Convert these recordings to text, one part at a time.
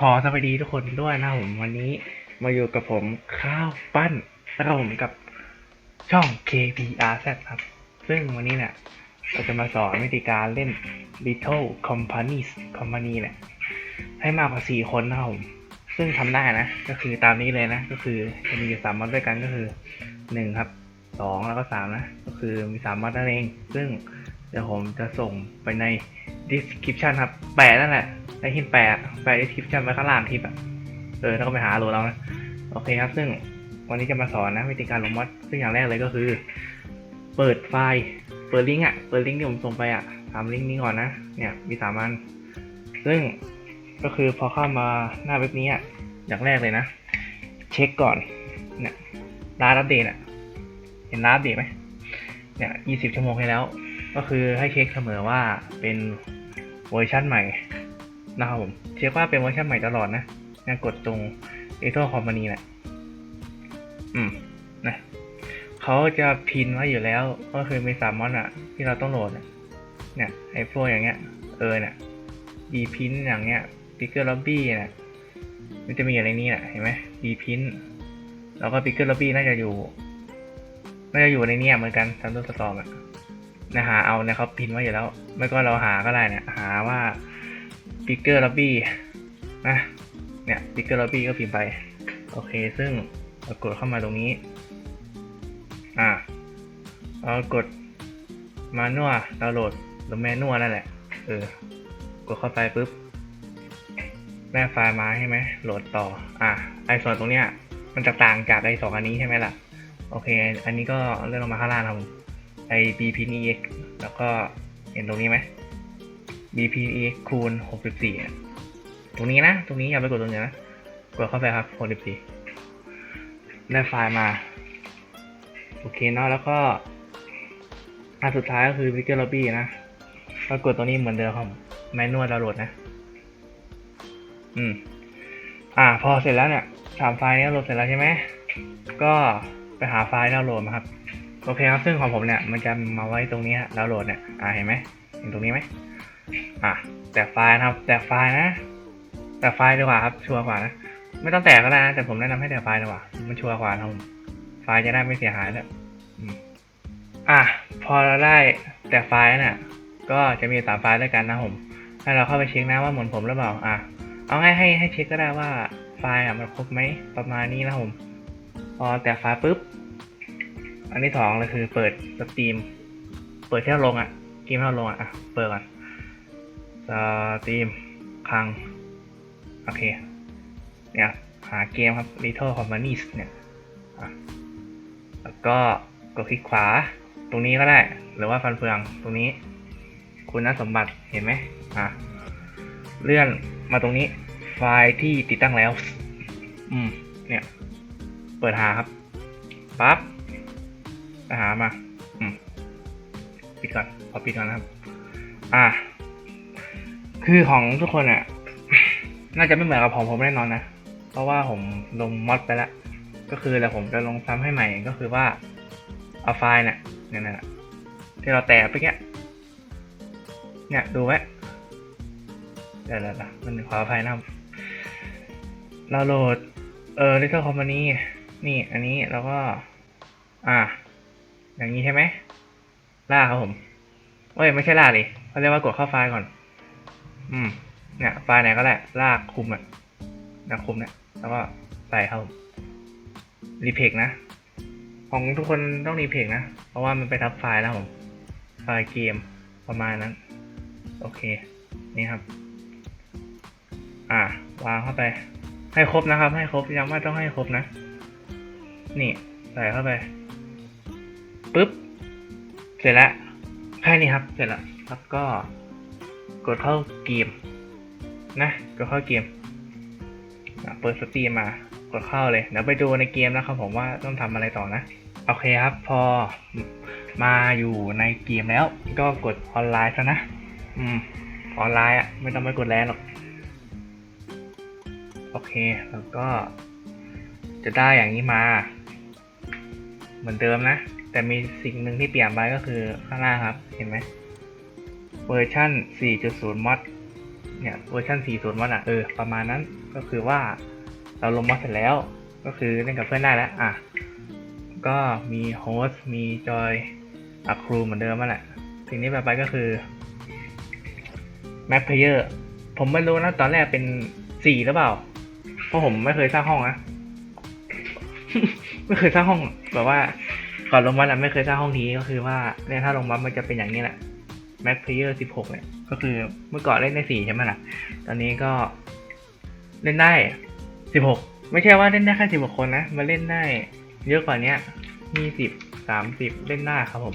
ขอสวัสดีทุกคนด้วยนะผมวันนี้มาอยู่กับผมข้าวปั้นนะครับผมกับช่อง KPRZ ครับ ซึ่งวันนี้เนี่ยเราจะมาสอนวิธีการเล่น Little Companies Company เนี่ยให้มากกว่า4คนนะครับผมซึ่งทำได้นะ ก็คือตามนี้เลยนะ ก็คือจะมีอยู่สามมอดด้วยกันก็คือ1ครับ2แล้วก็3นะ ก็คือมี3มอดนั่นเอง ซึ่งเดี๋ยวผมจะส่งไปใน description ครับ แปะนั่นแหละได้หินแปะแปะ description ไว้ข้างล่างคลิปอะ เออ แล้วก็ไปหาโหลดเรานะ โอเคครับ ซึ่งวันนี้จะมาสอนนะวิธีการลงมอด ซึ่งอย่างแรกเลยก็คือ เปิดไฟล์ เปิดลิงก์อะ เปิดลิงก์ที่ผมส่งไปอะตามลิงก์นี้ก่อนนะ เนี่ย มีสามอัน ซึ่งก็คือพอเข้ามาหน้าเว็บนี้อะ อย่างแรกเลยนะ เช็คก่อน เนี่ยร้านอัปเดตอะ เห็นร้านอัปเดตไหมเนี่ยยี่สิบชั่วโมงให้แล้ว ก็คือให้เช็คเสมอว่าเป็น เวอร์ชันใหม่นะครับผมเช็คว่าเป็นเวอร์ชันใหม่ตลอดนะเนี่ยกดตรง e t o Company แหละอืมนะเขาจะพินไว้อยู่แล้ว ก็คือมีสามมอนอะที่เราต้องโหลดอะเนี่ยไอ้พวกอย่างเงี้ย เออเนี่ยดีพินอย่างเงี้ยปิกเกอร์ล็อบบี้เนี่ยมันจะมีอะไรนี่นะเห็นไหมดีพินแล้วก็ปิกเกอร์ล็อบบี้น่าจะอยู่ น่าจะอยู่ในเนี้ยเหมือนกันซัมเดอร์สตอมอะ นะหาเอานี่ยเขาพินไว้อยู่แล้ว ไม่ก็เราหาก็ได้เนี่ย หาว่าปิกเกอร์ล็อบบี้นะเนี่ยปิกเกอร์ล็อบบี้ก็พิมพ์ไป โอเค ซึ่งเรากดเข้ามาตรงนี้ อ่าเรากดมานัวดาวน์โหลดหรือแมนัวนั่นแหละ เออ กดเข้าไปปุ๊บแม่ไฟล์มาใช่ไหมโหลดต่อ อะ ไอส่วนตรงเนี้ย มันจะต่างจากไอสองอันนี้ใช่ไหมล่ะ โอเค อันนี้ก็เลื่อนลงมาข้างล่างครับ ไอ BPEX แล้วก็เห็นตรงนี้ไหม BPEX คูณ 64อ่ตรงนี้นะ ตรงนี้อย่าไปกดตรงนี้นะ กดเข้าไปครับ 64 ได้ไฟล์มา โอเคเนาะแล้วก็อันสุดท้ายก็คือ v i ctor lobby นะก็กดตรงนี้เหมือนเดิมครับแมนนวลดาวน์โหลดนะ อืม อ่า พอเสร็จแล้วเนี่ยสามไฟล์นี้โหลดเสร็จแล้วใช่ไหม ก็ไปหาไฟล์ดาวน์โหลดมาครับ โอเคครับซึ่งของผมเนี่ยมันจะมาไว้ตรงนี้ฮะดาวน์โหลดเนี่ยอ่าเห็นไหมเห็นตรงนี้ไหมอะแตกไฟล์นะครับ แตกไฟล์นะ แตกไฟล์ดีกว่าครับชัวร์กว่านะไม่ต้องแตกก็ได้นะแต่ผมแนะนำให้แตกไฟล์ดีกว่า มันชัวร์กว่าครับผมไฟล์จะได้ไม่เสียหายเลยอืมอะพอเราได้แตกไฟล์แล้วเนี่ยก็จะมีสามไฟล์ด้วยกันนะผมให้เราเข้าไปเช็คนะว่าเหมือนผมหรือเปล่าอะเอาง่ายให้ให้เช็คก็ได้ว่าไฟล์อะมันครบไหมประมาณนี้นะผม พอแตกไฟล์ปุ๊บ อันที่สองเลยคือเปิดสตรีม เปิดเที่เราลงอะเกมเที่เราลงอะอะ เปิดก่อนสตรีมคลัง โอเค เนี่ย หาเกมครับ Little Companies เนี่ยอะแล้วก็กดคลิกขวา ตรงนี้ก็ได้ หรือว่าฟันเฟืองตรงนี้ คุณสมบัติ เห็นไหมอะ เลื่อนมาตรงนี้ ไฟล์ที่ติดตั้งแล้ว อืม เนี่ย เปิดหาครับ ปั๊บ หามาอืมปิดก่อนขอปิดก่อนนะครับ อะคือของทุกคนอะ น่าจะไม่เหมือนกับของผมแน่นอนนะ เพราะว่าผมลงมอดไปแล้ว ก็คือแล้วผมจะลงซ้ำให้ใหม่ก็คือว่าเอาไฟล์เนี่ยเนี่ยนะที่เราแตะไปเนี้ย เนี่ยดูไว้เดี๋ยวเดี๋ยวมันขออภัยนะเราโหลด เออ Little Company นี่ อันนี้ แล้วก็ อ่า อย่างนี้ใช่ไหมล่ากครับผมเอ้ยไม่ใช่ล่ากดิเขาเรียกว่ากดเข้าไฟล์ก่อน อืม เนี่ย ไฟล์ไหนก็ได้ลากคุมอะนะคุมเนี่ยแล้วก็ใส่เข้ารีเพกนะ ของทุกคนต้องรีเพกนะ เพราะว่ามันไปทับไฟล์แล้วผมไฟล์เกมประมาณนั้น โอเค นี่ครับ อ่าวางเข้าไป ให้ครบนะครับ ให้ครบย้ำว่าต้องให้ครบนะ นี่ ใส่เข้าไป ปุ๊บ เสร็จแล้วแค่นี้ครับ เสร็จแล้วแล้วก็กดเข้าเกมนะกดเข้าเกมเปิดสตรีมมากดเข้าเลยเดี๋ยวไปดูในเกมนะครับผมว่าต้องทำอะไรต่อนะ โอเคครับ พอมาอยู่ในเกมแล้ว ก็กดออนไลน์ซะนะ อืม ออนไลน์อะ ไม่ต้องไปกดแลนหรอก โอเค แล้วก็จะได้อย่างนี้มา เหมือนเดิมนะ แต่มีสิ่งหนึ่งที่เปลี่ยนไปก็คือข้างล่างครับ เห็นไหมเวอร์ชัน4.0 mod เนี่ยเวอร์ชัน40วันอะเออประมาณนั้นก็คือว่าเราลงมอดเสร็จแล้ว ก็คือเล่นกับเพื่อนได้แล้วอะก็มีโฮสต์มีจอยอัครูเหมือนเดิมนั่นแหละสิ่งนี้ไปก็คือแม็กเพเยอร์ผมไม่รู้นะตอนแรกเป็นสี่หรือเปล่า เพราะผมไม่เคยสร้างห้องนะ ไม่เคยสร้างห้องแบบว่า ก่อนลงมาแล้วไม่เคยสร้างห้องนี้ก็คือว่าเนี่ยถ้าลงมามันจะเป็นอย่างนี้แหละ Mac Player 16เนี่ยก็คือเมื่อก่อนเล่นได้4ใช่ไหมล่ะ ตอนนี้ก็เล่นได้16ไม่ใช่ว่าเล่นได้แค่16คนนะมาเล่นได้ เยอะกว่านี้20 30เล่นได้ครับผม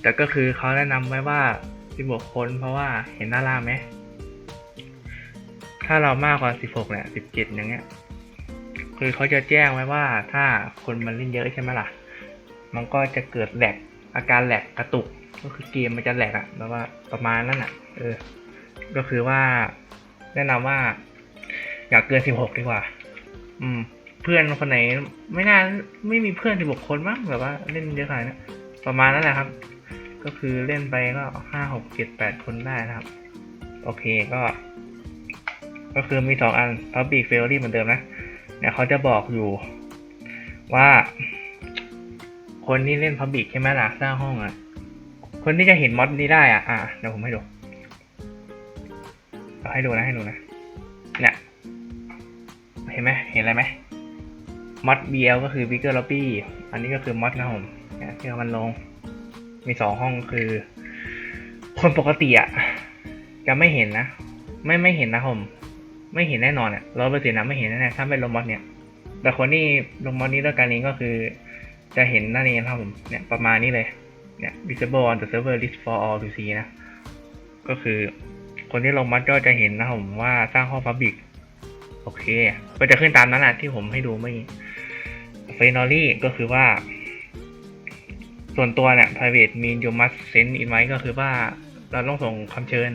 แต่ก็คือเขาแนะนำไว้ว่า16คนเพราะว่าเห็นหน้าล่างไหมถ้าเรามากกว่า16เนี่ย17อย่างเงี้ย คือเขาจะแจ้งไว้ว่าถ้าคนมันเล่นเยอะใช่ไหมล่ะ มันก็จะเกิดแหลกอาการแหลกกระตุก ก็คือเกมมันจะแหลกอะแบบว่าประมาณนั้นอะเออ ก็คือว่าแนะนำว่า อยากเกิน16ดีกว่า อืม เพื่อนคนไหน ไม่น่าไม่มีเพื่อน16คนมั้งแบบว่าเล่นเยอะขนาดนี้ประมาณนั้นแหละครับ ก็คือเล่นไปก็ห้าหกเจ็ดแปดคนได้นะครับ โอเคก็ ก็คือมีสองอัน Public f a i l y เหมือนเดิมนะเนี่ยเขาจะบอกอยู่ว่า คนที่เล่น Public ใช่ไหมล่ะสร้างห้องอะ คนที่จะเห็นมอดนี้ได้อะ อะเดี๋ยวผมให้ดูเอาให้ดูนะให้ดูนะเนี่ยเห็นไหมเห็นอะไรไหมมอด BL ก็คือ Bigger Lobby อันนี้ก็คือมอดนะผมเนี่ยที่เอามันลง มีสองห้องคือ คนปกติอะจะไม่เห็นนะ ไม่ไม่เห็นนะผม ไม่เห็นแน่นอนอะร้อยเปอร์เซ็นต์นะไม่เห็นแน่ๆถ้าเป็นลงมอดเนี่ย แต่คนที่ลงมอดนี้ด้วยกันนี้ก็คือ จะเห็นหน้านี้นะครับผม เนี่ยประมาณนี้เลย เนี่ย visible on the server list for all to see นะ ก็คือคนที่ลงมอดก็จะเห็นนะครับผมว่าสร้างห้อง public โอเค ก็จะขึ้นตามนั้นแหละที่ผมให้ดูเมื่อกี้ finally ก็คือว่า ส่วนตัวเนี่ย private mean you must send invite ก็คือว่าเราต้องส่งคำเชิญ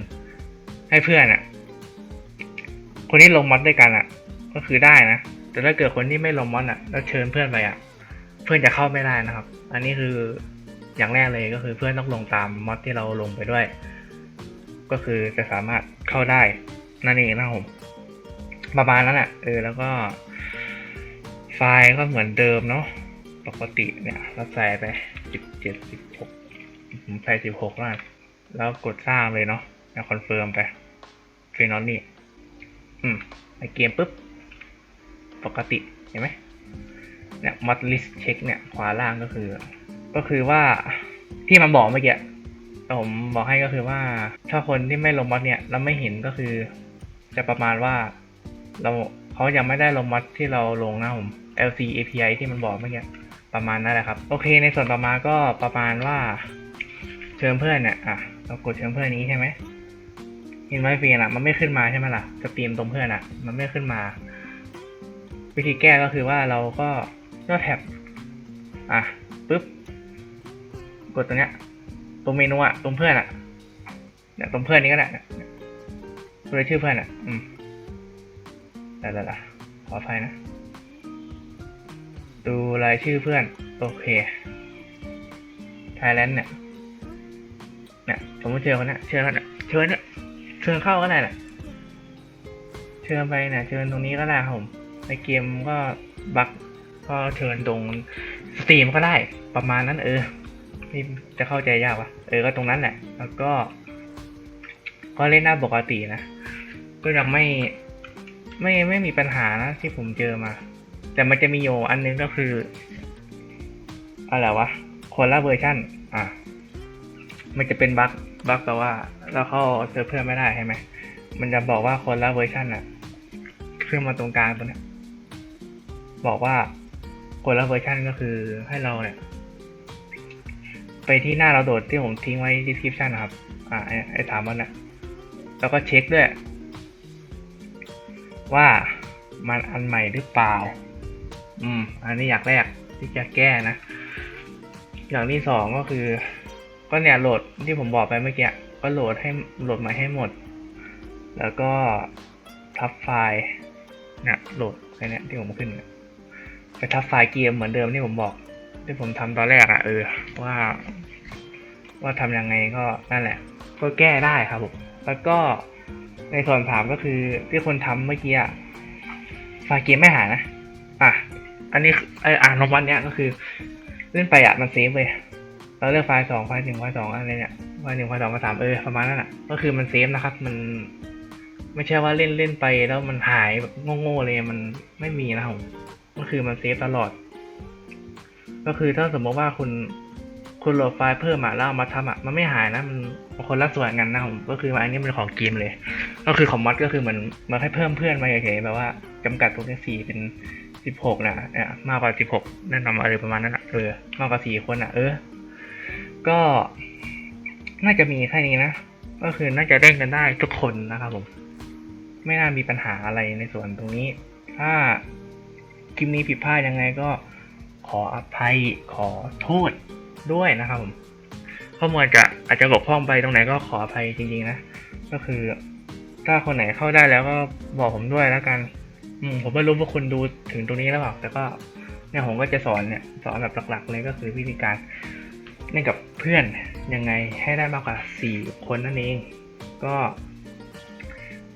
ให้เพื่อนอะคนที่ลงมอดด้วยกันอะ ก็คือได้นะ แต่ถ้าเกิดคนที่ไม่ลงมอดอะ แล้วเชิญเพื่อนไปอะ พื่อนจะเข้าไม่ได้นะครับ อันนี้คืออย่างแรกเลยก็คือเพื่อนต้องลงตามมอดที่เราลงไปด้วย ก็คือจะสามารถเข้าได้นั่นเองนะครับผมประมาณนั้นอะเออแล้วก็ ไฟล์ก็เหมือนเดิมเนาะปกติเนี่ยเราใส่ไปสิบเจ็ดสิบหกผมใส่สิบหกแล้วแล้วกดสร้างเลยเนาะแล้วคอนเฟิร์มไปเฟนอนนี่อืมในเกมปุ๊บ ปกติเห็นไหม เนี่ย mod list check เนี่ยขวาล่างก็คือ ก็คือว่าที่มันบอกเมื่อกี้ผมบอกให้ก็คือว่า ถ้าคนที่ไม่ลงมอดเนี่ยแล้วไม่เห็นก็คือ จะประมาณว่า เราเขายังไม่ได้ลงมอดที่เราลงนะผม LC API ที่มันบอกเมื่อกี้ประมาณนั้นแหละครับ โอเค ในส่วนต่อมาก็ประมาณว่า เชิญเพื่อนเนี่ยอะเรากดเชิญเพื่อนนี้ใช่ไหมเห็นไวฟรีนอะ มันไม่ขึ้นมาใช่ไหมล่ะสตรีมตรงเพื่อนอะ มันไม่ขึ้นมา วิธีแก้ก็คือว่าเราก็ ก็แท็บอะปุ๊บกดตรงเนี้ยตรงเมนูอะตรงเพื่อนอะเนี่ยตรงเพื่อนนี้ก็ได้ดูรายชื่อเพื่อนอะ อืมได้ได้ขออภัยนะ ดูรายชื่อเพื่อน โอเคไทยแลนด์เนี่ยเนี่ยผมก็เจอคนนี้เชิญคนเนี้ยเชิญเนี่ยเชิญเข้าก็ได้แหละเชิญไปเนี่ยเชิญตรงนี้ก็ได้ผมในเกมก็บัก ก็เชิญตรงสตรีมก็ได้ประมาณนั้นเออนี่จะเข้าใจยากวะเออก็ตรงนั้นแหละ แล้วก็ ก็เล่นได้ปกตินะ ก็ยังไม่ไม่ไม่มีปัญหานะที่ผมเจอมา แต่มันจะมีโยอันนึงก็คืออะไรวะคนละเวอร์ชั่น อะ มันจะเป็นบั๊กบั๊กแปลว่า เราเข้าเซิร์ฟเพื่อนไม่ได้ใช่ไหมมันจะบอกว่าคนละเวอร์ชันอะขึ้นมาตรงกลางตรงเนี้บอกว่า คนละเวอร์ชันก็คือให้เราเนี่ย ไปที่หน้าเราโดดที่ผมทิ้งไว้ description นะครับ อ่าไอ้ถามมันนะแล้วก็เช็คด้วย ว่ามันอันใหม่หรือเปล่า อืม อันนี้อยากแรกที่จะแก้นะ อย่างที่สองก็คือ ก็เนี่ยโหลดที่ผมบอกไปเมื่อกี้ ก็โหลดให้โหลดมาให้หมด แล้วก็ทับไฟล์เนี่ยโหลดไปเนี่ยที่ผมขึ้นนี่ย ไปทับไฟล์เกมเหมือนเดิมที่ผมบอก ที่ผมทำตอนแรกอะเออ ว่า ว่าทำยังไงก็นั่นแหละ ก็แก้ได้ครับผมแล้วก็ในส่วนถามก็คือที่คนทำเมื่อกี้อะไฟล์เกมไม่หายนะอะอันนี้ไออ่านวันเนี้ยก็คือเล่นไปอะมันเซฟเลยเราเลือกไฟล์สองไฟล์หนึ่งไฟล์สองอะไรเนี่ยไฟล์หนึ่งไฟล์สองไฟล์สามเออประมาณนั้นอะ ก็คือมันเซฟนะครับ มัน ไม่ใช่ว่าเล่นเล่นไปแล้วมันหายแบบโง่ๆเลยมันไม่มีนะครับผม ก็คือมันเซฟตลอด ก็คือถ้าสมมติว่าคุณคุณโหลดไฟล์เพิ่มอะแล้วเอามาทำอะมันไม่หายนะมันคนละส่วนกันนะผมก็คืออันนี้เป็นของเกมเลย ก็คือของมอดก็คือเหมือนมันให้เพิ่มเพื่อนมาเฉยๆแบบว่าจำกัดตัวเลขสี่เป็นสิบหกนะเนี่ยมากกว่าสิบหกนั่นนำอะไรประมาณนั้นอะเออมากกว่าสี่คนอะ เออ ก็น่าจะมีแค่นี้นะ ก็คือน่าจะเล่นกันได้ทุกคนนะครับผม ไม่น่ามีปัญหาอะไรในส่วนตรงนี้ ถ้า คลิปนี้ผิดพลาดยังไงก็ขออภัยขอโทษด้วยนะครับผมข้อมูลจะอาจจะบกพร่องไปตรงไหนก็ขออภัยจริงๆนะ ก็คือ ถ้าคนไหนเข้าได้แล้วก็บอกผมด้วยแล้วกันอืผมไม่รู้ว่าคุณดูถึงตรงนี้แล้วเปล่าแต่ก็เนี่ยผมก็จะสอนเนี่ยสอนแบบหลักๆเลยก็คือวิธีการเล่นกับเพื่อนยังไงให้ได้มากกว่าสี่คนนั่นเอง ก็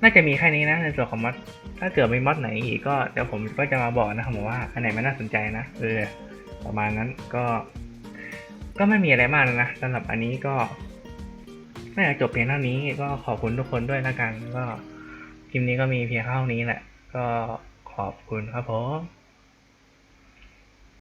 น่าจะมีแค่นี้นะในส่วนของมอด ถ้าเกิดมีมอดไหนอีกก็เดี๋ยวผมก็จะมาบอกนะครับผมว่าอันไหนมันน่าสนใจนะเออประมาณนั้นก็ ก็ไม่มีอะไรมากนะสำหรับอันนี้ก็น่าจะจบเพียงเท่านี้ก็ขอบคุณทุกคนด้วยละกัน ก็คลิปนี้ก็มีเพียงเท่านี้แหละ ก็ขอบคุณครับผม